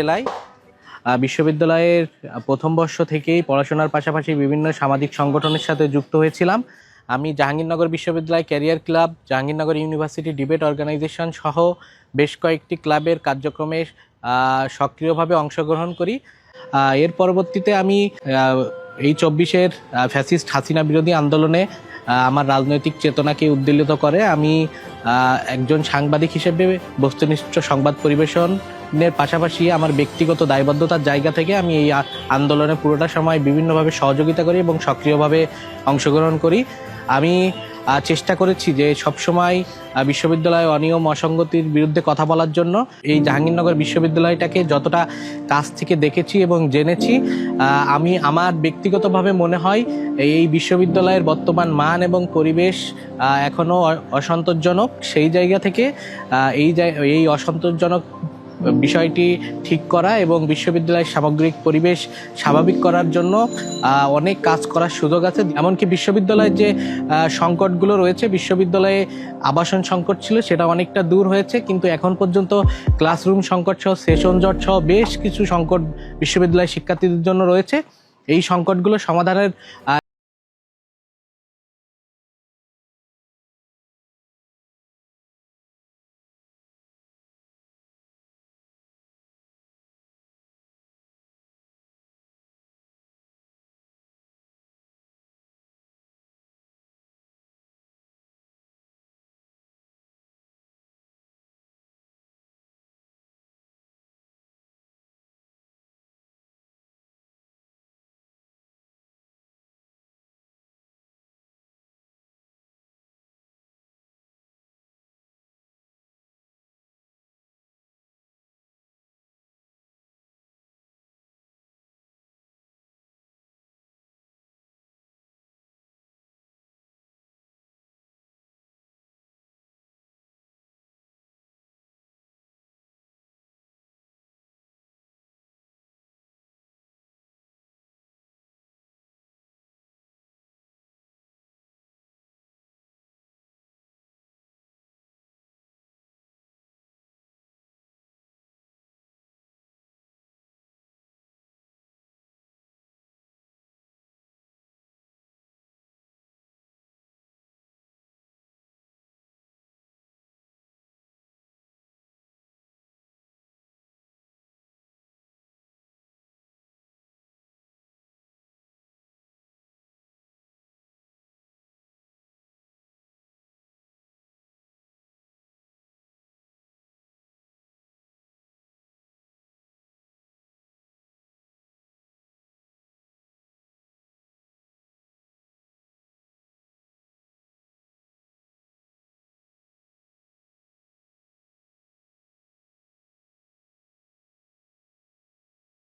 জেলায় বিশ্ববিদ্যালয়ের প্রথম বর্ষ থেকেই পড়াশোনার পাশাপাশি বিভিন্ন সামাজিক সংগঠনের সাথে যুক্ত হয়েছিলাম। আমি জাহাঙ্গীরনগর বিশ্ববিদ্যালয় career club, Jahangirnagar university debate organisation সহ বেশ কয়েকটি ক্লাবের কার্যক্রমে সক্রিয়ভাবে অংশগ্রহণ করি। এর পরবর্তীতে আমি এই চব্বিশের ফ্যাসিস্ট হাসিনা বিরোধী আন্দোলনে আমার রাজনৈতিক চেতনাকে উদ্বেলিত করে আমি একজন সাংবাদিক হিসেবে বস্তুনিষ্ঠ সংবাদ পরিবেশনের পাশাপাশি আমার ব্যক্তিগত দায়বদ্ধতার জায়গা থেকে আমি এই আন্দোলনে পুরোটা সময় বিভিন্নভাবে সহযোগিতা করি এবং সক্রিয়ভাবে অংশগ্রহণ করি। আমি চেষ্টা করেছি যে সবসময় বিশ্ববিদ্যালয়ে অনিয়ম, অসঙ্গতির বিরুদ্ধে কথা বলার জন্য এই জাহাঙ্গীরনগর বিশ্ববিদ্যালয়টাকে যতটা কাছ থেকে দেখেছি এবং জেনেছি আমি আমার ব্যক্তিগতভাবে মনে হয় এই বিশ্ববিদ্যালয়ের বর্তমান মান এবং পরিবেশ এখনও অসন্তোষজনক। সেই জায়গা থেকে এই এই অসন্তোষজনক বিষয়টি ঠিক করা এবং বিশ্ববিদ্যালয়ের সামগ্রিক পরিবেশ স্বাভাবিক করার জন্য অনেক কাজ করার সুযোগ আছে। এমনকি বিশ্ববিদ্যালয়ের যে সংকটগুলো রয়েছে, বিশ্ববিদ্যালয়ে আবাসন সংকট ছিল, সেটা অনেকটা দূর হয়েছে। কিন্তু এখন পর্যন্ত ক্লাসরুম সংকট সহ, সেশন জট সহ বেশ কিছু সংকট বিশ্ববিদ্যালয়ের শিক্ষার্থীদের জন্য রয়েছে। এই সংকটগুলো সমাধানের